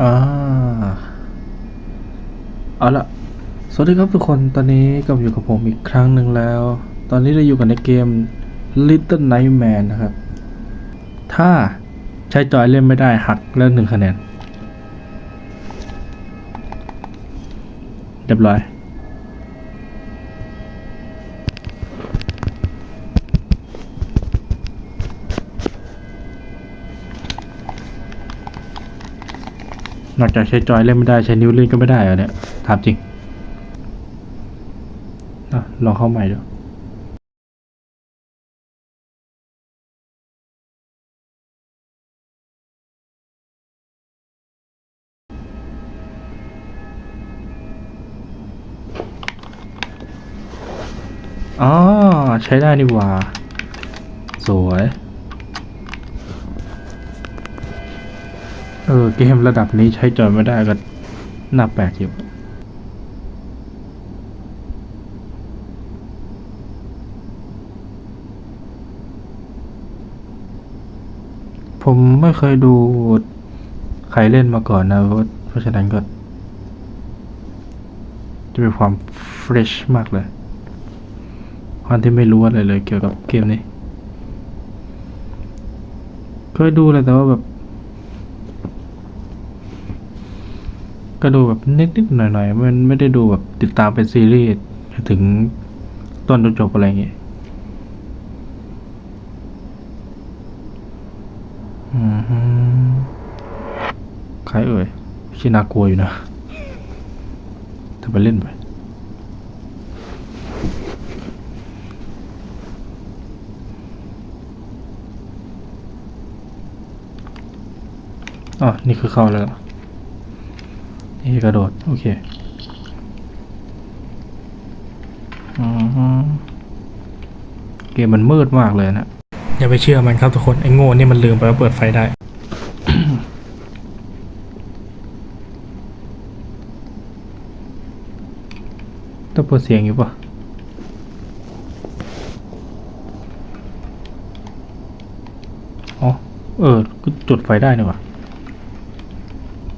อ่าเอาละสวัสดีครับทุกคนตอนนี้กลับอยู่กับผมอีกครั้งหนึ่งแล้ว ตอนนี้เราอยู่กันในเกม Little Nightmare นะครับ ถ้าใช้จอยเล่นไม่ได้หักเล่นหนึ่งคะแนนเรียบร้อย นอกจากใช้จอยเล่นไม่ได้ใช้นิ้วเล่นก็ไม่ได้เหรอเนี่ยถามจริงอะลองเข้าใหม่ดูอ๋อ ใช้ได้นี่หว่า สวย ออเกมระดับนี้ใช้จอยไม่ได้ก็น่าแปลกอยู่ผมไม่เคยดูใครเล่นมาก่อนนะ เพราะฉะนั้นก็ จะมีความเฟรชมากเลยความที่ไม่รู้อะไรเลยเกี่ยวกับเกมนี้ เคยดูแหละแต่ว่าแบบ ก็ดูแบบนิดๆหน่อยๆมันไม่ได้ดูแบบติดตามเป็นซีรีส์ถึงต้นจนจบอะไรอย่างเงี้ยอืมฮึใครเอ่ยชินากลัวอยู่นะถ้าไปเล่นไปอ๋อ นี่คือเข้าแล้ว เหรอนี่กระโดด โอเคอือฮึเกมมันมืดมากเลยนะอย่าไปเชื่อมันครับทุกคน ไอ้โง่นี่มันลืมไปว่าเปิดไฟได้ ต้องเปิดเสียงอยู่ปะอ๋อ เออก็จุดไฟได้นี่หว่า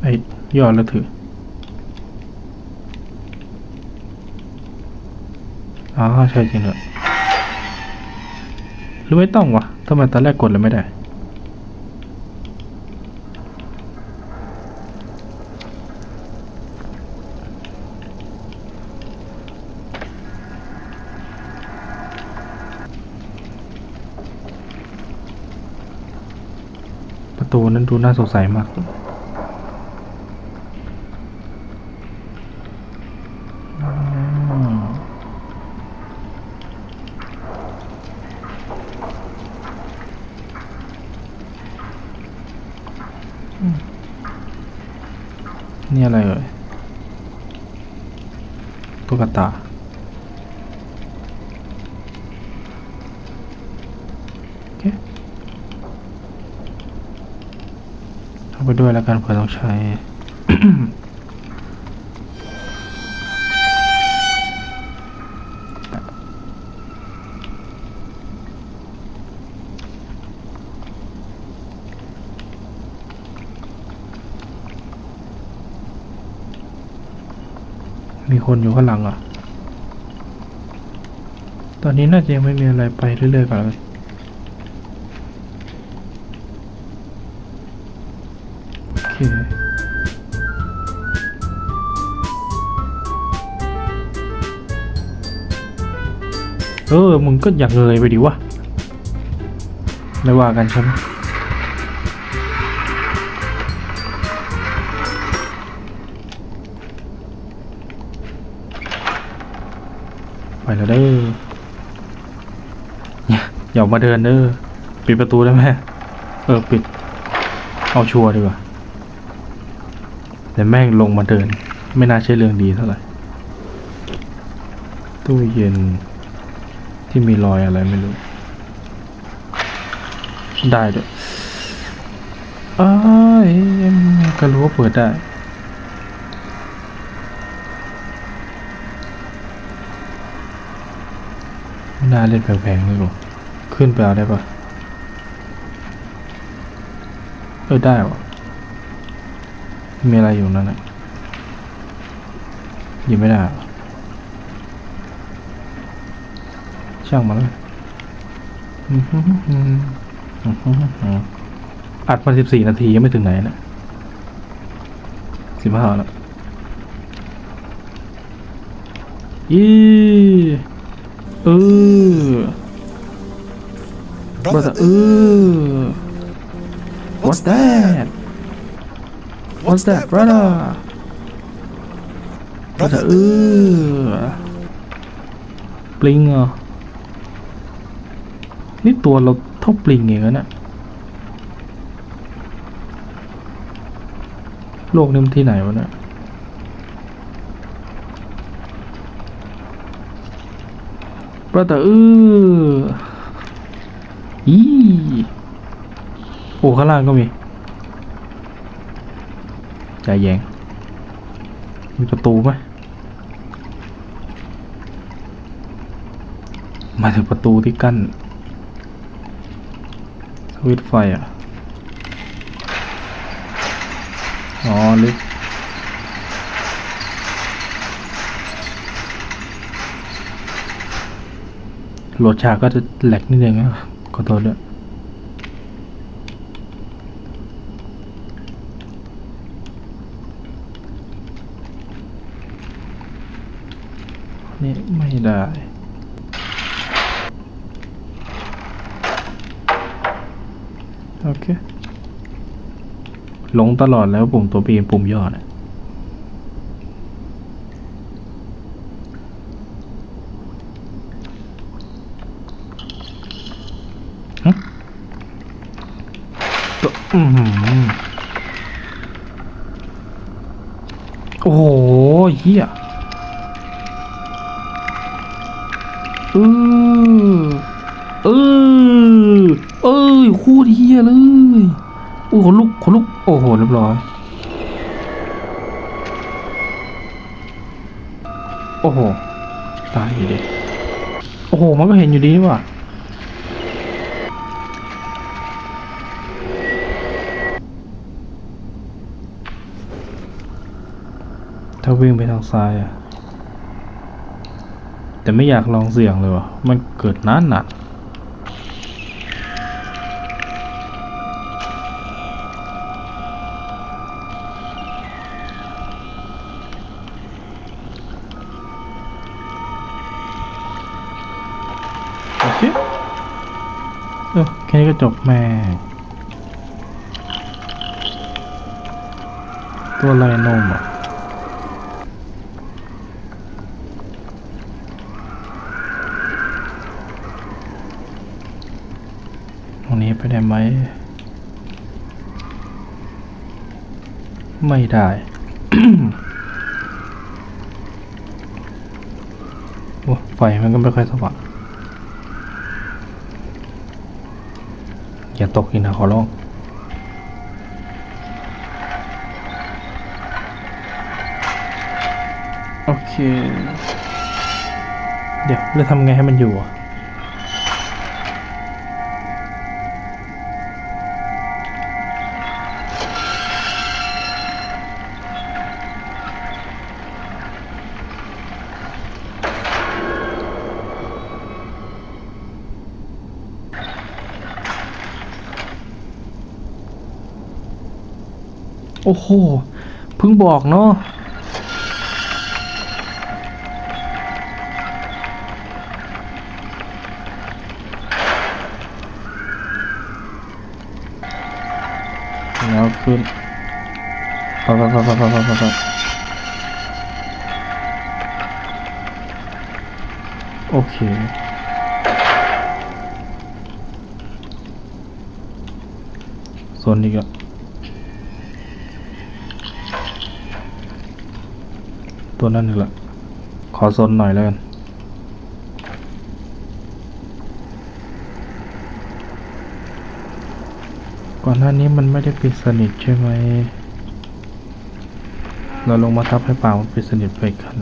ไอ้ยอดแล้วถือ อ๋อใช่จริงด้วยหรือไม่ต้องวะทำไมตอนแรกกดเลยไม่ได้ ประตูนั้นดูน่าสงสัยมาก อืมนี่ อะไรเอ่ยตุ๊กตาโอเคเอาไปด้วยแล้วกันเผื่อต้องใช้ มีคนอยู่ข้างหลังอะ ตอนนี้น่าจะยังไม่มีอะไรไปเรื่อยๆก่อนเลยโอเคเออ มึงก็อยากเงยไปดิวะไม่ว่ากันใช่ไหม ไปแล้วเด้อเนี่ยอย่ามาเดินเด้อปิดประตูได้ไหมเออปิด เอาชัวร์ดีกว่าแต่แม่งลงมาเดิน ไม่น่าใช่เรื่องดีเท่าไหร่ ตู้เย็นที่มีรอยอะไรไม่รู้ ได้ด้วยอ้ายก็รู้ว่าเปิดได้ ไม่ น่าเล่นแพงๆเลยหรอขึ้นไปเอาได้ปะเออได้วะมีอะไรอยู่นั่นนะหยิบไม่ได้ ช่างมันเลยอื้อหือหืออื้อหือหืออัดมาสิบสี่นาทียังไม่ถึงไหนนะสิบห้าแล้วยี่ เออ brother เออ what's that what's that brother brother เออปลิงเหรอนี่ตัวเราเท่าปลิงเองนะเนี่ยโลกนี้มันที่ไหนวะเนี่ย brother เอออีโอ้ข้างล่างก็มีใจแยง มีประตูไหมมาถึงประตูที่กั้นสวิตไฟอะ อ๋อลึก โหลดฉากก็จะแหลกนิดนึงนะขอโทษด้วยนี่ไม่ได้โอเคลงตลอดแล้วปุ่มตัวปีนปุ่มย่อนะหึตัวอือหือโอ้โหเฮียเออเออเอ้ยโคตรเฮียเลยโอ้โหลุกขนลุกโอ้โหเรียบร้อยโอ้โหตายอยู่ดิโอ้โหมันก็เห็นอยู่ดีว่า ถ้าวิ่งไปทางซ้ายอะแต่ไม่อยากลองเสี่ยงเลยวะมันเกิดนานหนักโอเคเออแค่นี้ก็จบแม่ตัวอะไรนมอะ ตรงนี้ ได้ไหม ไม่ได้ โอ้ไฟมันก็ไม่ค่อยสว่างอย่าตกอีกนะขอร้องโอเค เดี๋ยวเราทำไงให้มันอยู่อะ โอ้โหเพิ่งบอกเนาะแล้วขึ้นปับปับปับปับปับปับโอเคส่วนนี้ก็ ตัวนั้นนี่แหละ ขอซนหน่อยแล้วกันก่อนหน้านี้มันไม่ได้ปิดสนิทใช่ไหม เราลงมาทับให้ป่ามันปิดสนิทไปกัน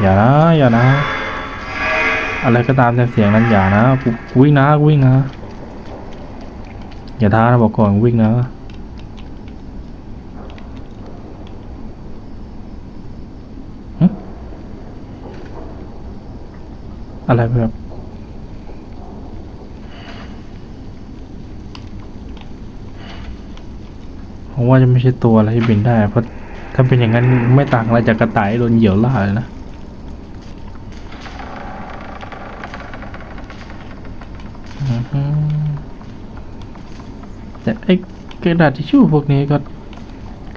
อย่านะอย่านะ อะไรก็ตามแต่เสียงนั้นอย่านะกูวิ่งนะวิ่งนะ อย่าท้านะบอกก่อนวิ่งนะอะไรแบบผมว่าจะไม่ใช่ตัวอะไรที่บินได้ เพราะถ้าเป็นอย่างนั้นไม่ต่างอะไรจากกระต่ายโดนเหยี่ยวล่าเลยนะ อือฮึแต่ ไอ้กระดาษทิชชู่พวกนี้ก็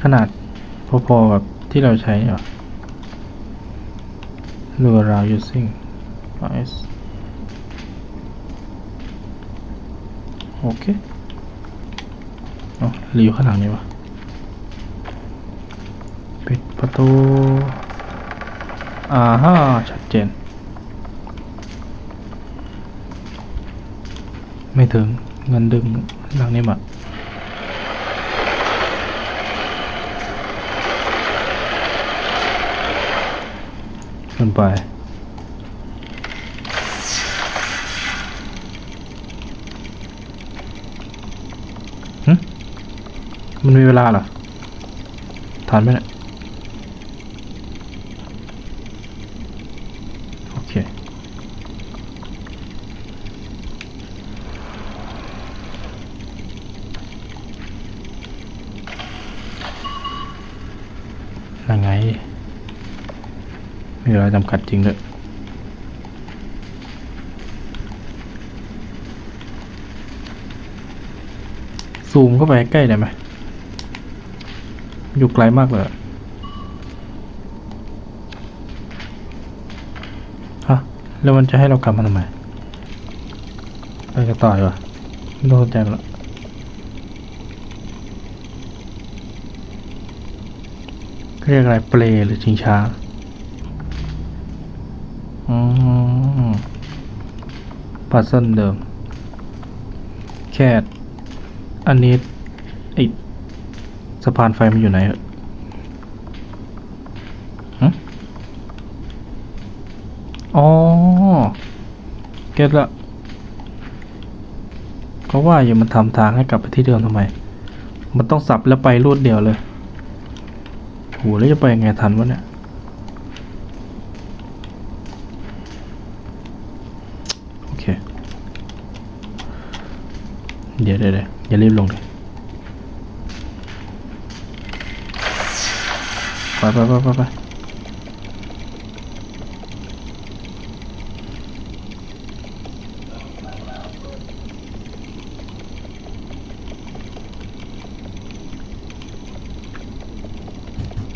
ขนาดพอๆกับที่เราใช้เหรอ Look around using OS โอเคอ๋อหรืออยู่ข้างหลังนี่วะปิดประตู อ่าฮะชัดเจน ไม่ถึงเงินดึงหลังนี้มา ขึ้นไป มันมีเวลาเหรอทันไหมเนี่ยโอเค ยังไง มีเวลาจำกัดจริงด้วยซูมเข้าไปใกล้ได้ไหมอยู่ไกลมากเลยฮะ แล้วมันจะให้เรากลับมาทำไมไปกันต่อดีกว่าไม่ต้องสนใจมันละเรียกอะไรเปลหรือชิงช้า อืมปัซเซิลเดิม แค่อันนี้ไอสะพานไฟมันอยู่ไหนเหรอหึอ๋อ เก็ตละเขาว่าอยู่มันทำทางให้กลับไปที่เดิมทำไม มันต้องสับแล้วไปรวดเดียวเลยโหแล้วจะไปยังไงทันวะเนี่ย โอเค เดี๋ยวเดี๋ยวเดี๋ยวอย่ารีบลงเลยไปไปไปไปไป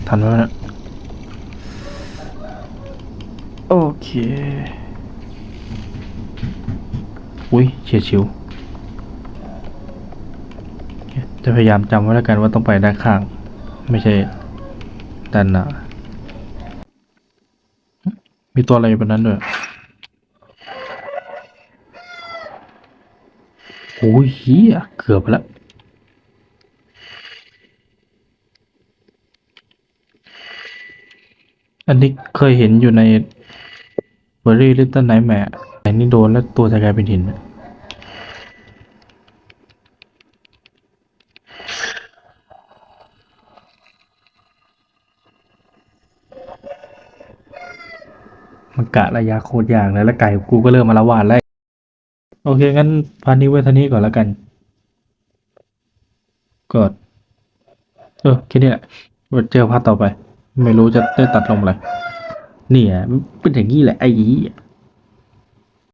ทันไหมวะเนี่ยโอเค อุ้ยเฉียดฉิว จะ พยายามจำไว้แล้วกันว่าต้องไปด้านข้าง ไม่ใช่ด้านหน้ามีตัวอะไรอยู่บนนั้นด้วยโอ้ยเฮียเกือบแล้วอันนี้เคยเห็นอยู่ใน b u r r y Little Nightmare แต่นี่โดนแล้วตัวจะกลายเป็นหิน มันกะระยะโคตรยากเลยแล้วไก่กูก็เริ่มมาละวาดแล้วโอเค งั้นพาร์ทนี้ไว้ท่านี้ก่อนแล้วกันกดเออแค่นี้แหละเจอพาร์ทต่อไป ไม่รู้จะได้ตัดลงอะไรนี่อะเป็นอย่างนี้แหละไอ้ยี่